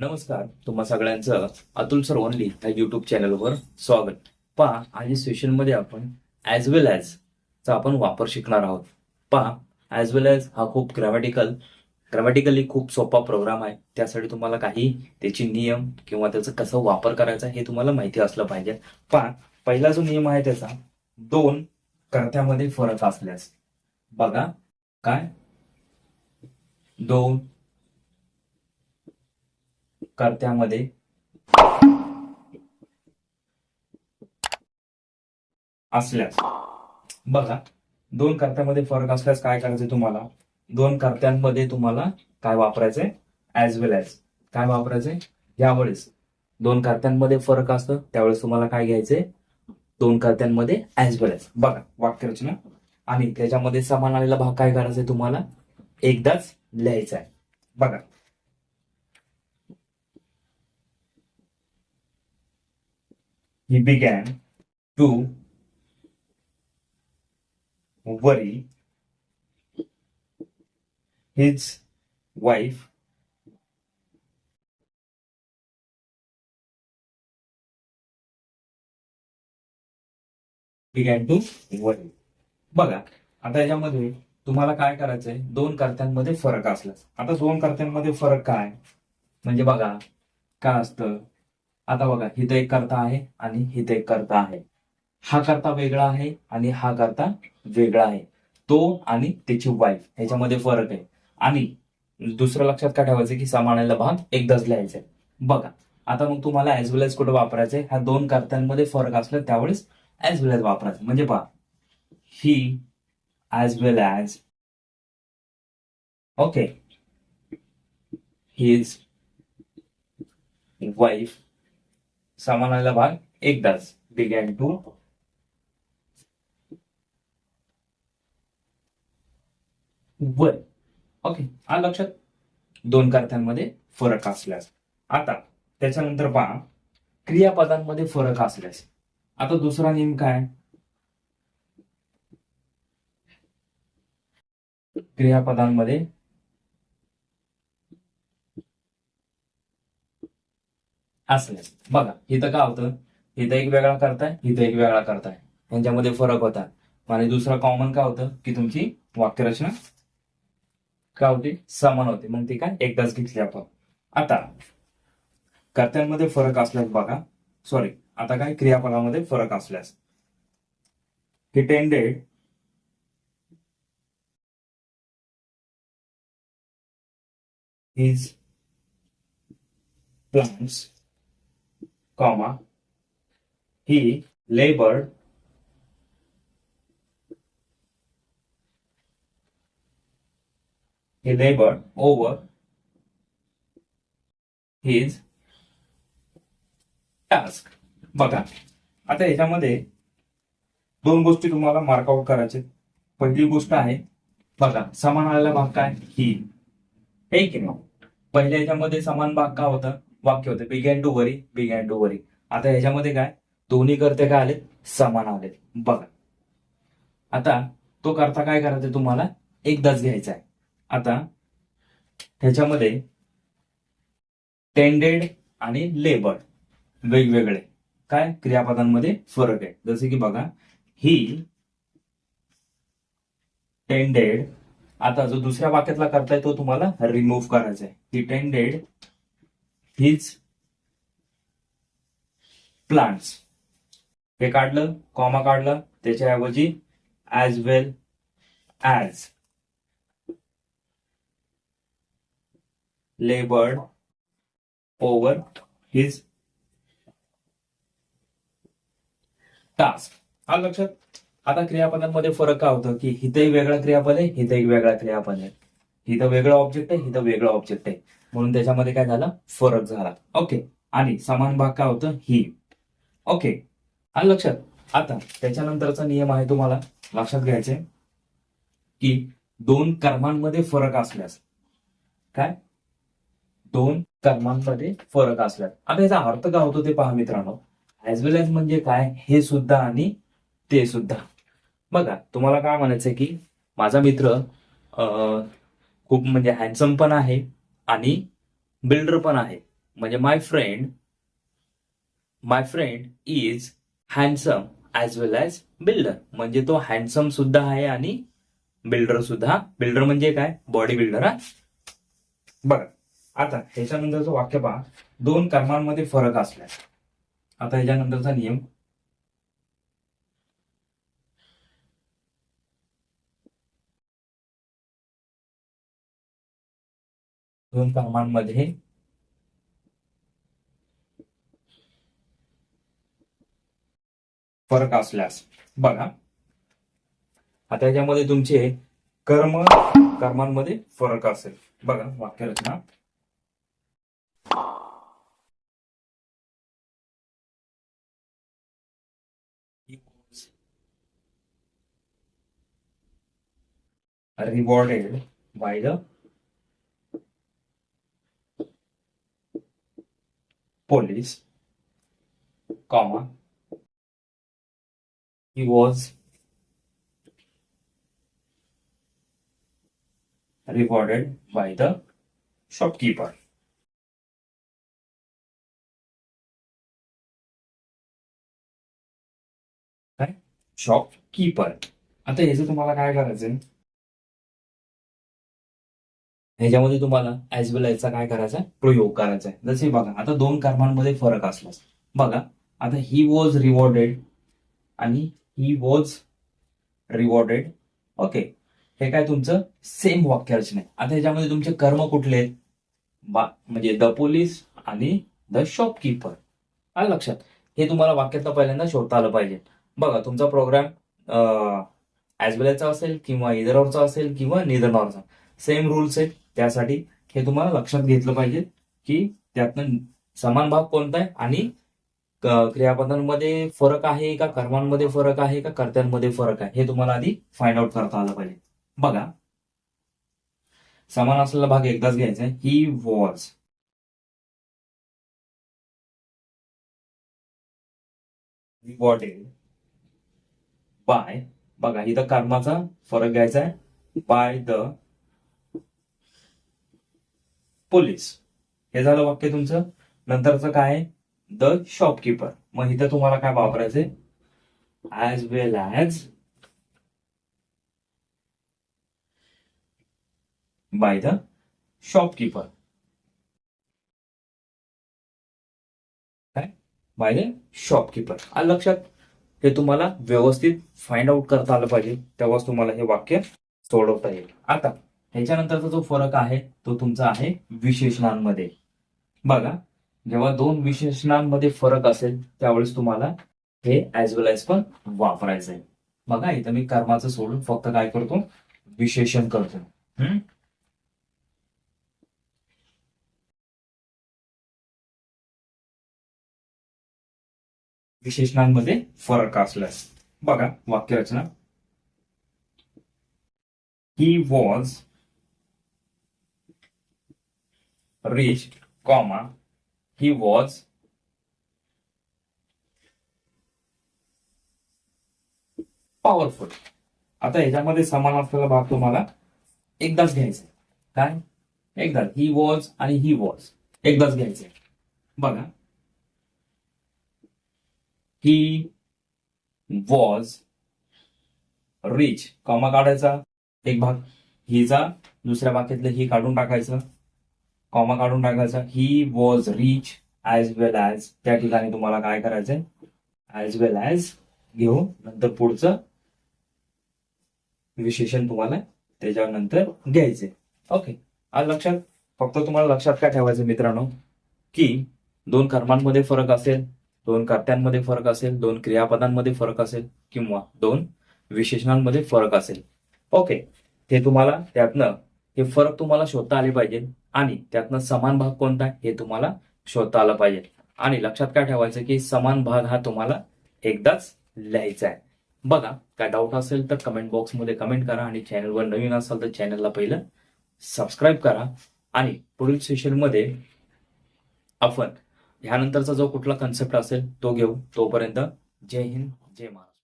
नमस्कार तुम्हा सगळ्यांचं अतुल सर ओनली ह्या युट्यूब चॅनलवर स्वागत. पहा आज सेशनमध्ये आपण ॲज वेल ॲज चा आपण वापर शिकणार आहोत. पहा ॲज वेल ॲज हा खूप ग्रॅमॅटिकल ग्रॅमॅटिकली खूप सोपा प्रोग्राम आहे. त्यासाठी तुम्हाला काही त्याचे नियम किंवा त्याचा कसं वापर करायचा हे तुम्हाला माहिती असलं पाहिजे. पहा पहिला जो नियम आहे त्याचा दोन कर्त्यामध्ये फरक असल्यास. बघा काय? दोन कर्त्यामध्ये असल्यास. बघा दोन कर्त्यामध्ये फरक असल्यास काय करायचंय तुम्हाला? दोन कर्त्यांमध्ये तुम्हाला काय वापरायचंय? ऍज वेल ऍज काय वापरायचंय? यावेळेस. दोन कर्त्यांमध्ये फरक असतं त्यावेळेस तुम्हाला काय घ्यायचंय? दोन कर्त्यांमध्ये ऍज वेल ऍज बघा वाक्यरचना. आणि त्याच्यामध्ये समान आलेला भाग काय करायचा आहे तुम्हाला? एकदाच लिहायचा आहे बघा. He began to worry his wife began to worry. बघा आता याच्यामध्ये तुम्हाला काय करायचंय? दोन कर्त्यांमध्ये फरक असल्यास आता दोन कर्त्यांमध्ये फरक काय? म्हणजे बघा काय असतं? आता बघा इथं एक करता आहे आणि इथं एक करता आहे. हा करता वेगळा आहे आणि हा करता वेगळा आहे. तो आणि त्याची वाईफ ह्याच्यामध्ये फरक आहे. आणि दुसरं लक्षात काय ठेवायचं की समानाला भाग एकदाच लिहायचा आहे बघा आता मग तुम्हाला ऍज वेल एज कुठं वापरायचंय ह्या दोन कर्त्यांमध्ये फरक असला त्यावेळेस ऍज वेल एज वापरायचं. म्हणजे पहा ही as well as okay his wife समानाला भाग एकदाच. बिगॅन टू वर ओके आ लक्षात. दोन कर्त्यांमध्ये फरक असल्यास. आता त्याच्यानंतर पहा. क्रियापदांमध्ये फरक असल्यास. आता दुसरा नियम काय? क्रियापदांमध्ये असल्यास बघा इथं काय होतं? इथं एक वेगळा करताय इथं एक वेगळा करताय. यांच्यामध्ये फरक होता. आणि दुसरं कॉमन काय होतं? की तुमची वाक्यरचना काय होती? समान होते. मग ती काय? एकदाच घेतली आपण. आता कर्त्यांमध्ये फरक असल्यास बघा. सॉरी आता काय? क्रियापदामध्ये फरक असल्यास. He tended is plants, comma, he labored he labored over his task. बघा आता याच्यामध्ये दोन गोष्टी तुम्हाला मार्कआउट करायचे. पहिली गोष्ट आहे बघा समान आलेला भाग काय? ही. हे की पहिल्या याच्यामध्ये समान भाग का होता? वाक्य होते began to worry began to worry आता ह्याच्यामध्ये काय? दोन्ही करते काय आले? समान आले बघा. आता तो करता काय करायचा तुम्हाला? एकदाच घ्यायचा आहे. आता ह्याच्यामध्ये टेंडेड आणि लेबर वेगवेगळे. काय? क्रियापदांमध्ये फरक आहे. जसे की बघा ही टेंडेड आता जो दुसऱ्या वाक्यातला करताय तो तुम्हाला रिमूव्ह करायचा आहे. ही टेंडेड हिज प्लांट्स हे काढलं कॉमा काढलं त्याच्याऐवजी as well as laboured over his task हा लक्षात. आता क्रियापदांमध्ये फरक काय होतं? की हिथं एक वेगळा क्रियापद आहे हिथं एक वेगळा क्रियापद आहे. हिथं वेगळं ऑब्जेक्ट आहे हिथं वेगळं ऑब्जेक्ट आहे. म्हणून त्याच्यामध्ये काय झालं? फरक झाला. ओके. आणि समान भाग काय होतं? ही. ओके. आणि लक्षात. आता त्याच्यानंतरचा नियम आहे तुम्हाला. लक्षात घ्यायचे. की दोन कर्मांमध्ये फरक असल्यास. काय? दोन कर्मांमध्ये फरक असल्यास. आता याचा अर्थ काय होतो ते पहा मित्रांनो. ऍज वेल एज म्हणजे काय? हे सुद्धा आणि ते सुद्धा. बघा तुम्हाला काय म्हणायचं की माझा मित्र अं, खूप म्हणजे हँडसम पण आहे. आणि बिल्डर पण आहे. म्हणजे my friend my friend is handsome as well as builder म्हणजे तो हँडसम सुद्धा आहे आणि बिल्डर सुद्धा. बिल्डर म्हणजे काय? बॉडी बिल्डर हा? बर. आता ह्याच्यानंतरचं वाक्य पहा. दोन कर्मांमध्ये फरक असल्यास. आता ह्याच्यानंतरचा नियम दोन कर्मांमध्ये फरक असल्यास बघा. आता याच्यामध्ये तुमचे कर्म कर्मांमध्ये फरक असेल. बघा वाक्यरचना. He was rewarded by the police, comma, he was rewarded by the shopkeeper. काय शॉपकीपर आता ह्याचं तुम्हाला काय करायचंय ह्याच्यामध्ये तुम्हाला ऍज वेल एजचा काय करायचा? प्रयोग करायचा आहे. जसे बघा आता दोन कर्मांमध्ये फरक असलाच बघा आता ही वॉज रिवॉर्डेड आणि ही वॉज रिवॉर्डेड ओके हे काय तुमचं? सेम वाक्यरचना आहे. आता ह्याच्यामध्ये तुमचे कर्म कुठले आहेत? बा म्हणजे द पोलीस आणि द शॉपकीपर आलं लक्षात? हे तुम्हाला वाक्यातलं पहिल्यांदा शोधता आलं पाहिजे. बघा तुमचा प्रोग्राम ऍज वेलचा असेल किंवा इदरवरचा असेल किंवा निदरवरचा सेम रूल्स आहेत. त्यासाठी हे तुम्हाला लक्षात घेतलं पाहिजे की त्यातनं समान भाग कोणता आहे आणि क्रियापदांमध्ये फरक आहे का कर्मांमध्ये फरक आहे का कर्त्यांमध्ये फरक आहे हे तुम्हाला आधी फाइंड आउट करता आलं पाहिजे. बघा. समान असलेला भाग एकदाच घ्यायचा आहे. ही वॉज रिवॉर्डेड बाय बघा इथं कर्माचा फरक घ्यायचा आहे. By the police. हे झालं वाक्य तुमचं? नंतरचं काय? आहे द शॉपकीपर मग इथं तुम्हाला काय वापरायचंय? As well as by the shopkeeper काय? बाय द शॉपकीपर आलं लक्षात. हे तुम्हाला व्यवस्थित फाइंड आउट करता आलं पाहिजे. तेव्हाच तुम्हाला हे वाक्य सोडवता येईल. आता ह्याच्यानंतरचा जो फरक आहे तो तुमचा आहे विशेषणांमध्ये. बघा जेव्हा दोन विशेषणांमध्ये फरक असेल त्यावेळेस तुम्हाला हे ऍज वेल एज पण वापरायचं आहे बघा इथं मी कर्माचं सोडून फक्त काय करतो? विशेषण करतो. हम्म? विशेषणांमध्ये फरक असल्यास. बघा वाक्यरचना. He was rich comma he was powerful आता ह्याच्यामध्ये समान असलेला भाग तुम्हाला एकदाच घ्यायचा आहे. काय? एकदा. ही वॉज आणि ही वॉज एकदाच घ्यायचे बघा. ही वॉज रिच कॉमा काढायचा. एक भाग. हिचा दुसऱ्या वाक्यातलं ही काढून टाकायचं. कॉमा काढून टाकायचा. He was rich as well as त्या ठिकाणी तुम्हाला काय करायचंय? ॲज वेल ॲज घेऊन नंतर पुढचं विशेषण तुम्हाला त्याच्यानंतर घ्यायचे ओके आज लक्षात फक्त तुम्हाला लक्षात काय ठेवायचं मित्रांनो? की दोन कर्मांमध्ये फरक असेल दोन कर्त्यांमध्ये फरक असेल दोन क्रियापदांमध्ये फरक असेल किंवा दोन विशेषणांमध्ये फरक असेल. ओके ते तुम्हाला त्यातनं हे फरक तुम्हाला शोधता आले पाहिजे. आणि त्यातनं समान भाग कोणता आहे हे तुम्हाला शोधता आलं पाहिजे. आणि लक्षात काय ठेवायचं की समान भाग हा तुम्हाला एकदाच लिहायचा आहे. बघा काय डाऊट असेल तर कमेंट बॉक्समध्ये कमेंट करा आणि चॅनलवर नवीन असाल तर चॅनलला पहिलं सबस्क्राईब करा. आणि पुढील सेशनमध्ये आपण ह्यानंतरचा जो कुठला कन्सेप्ट असेल तो घेऊ. तोपर्यंत जय हिंद जय महाराष्ट्र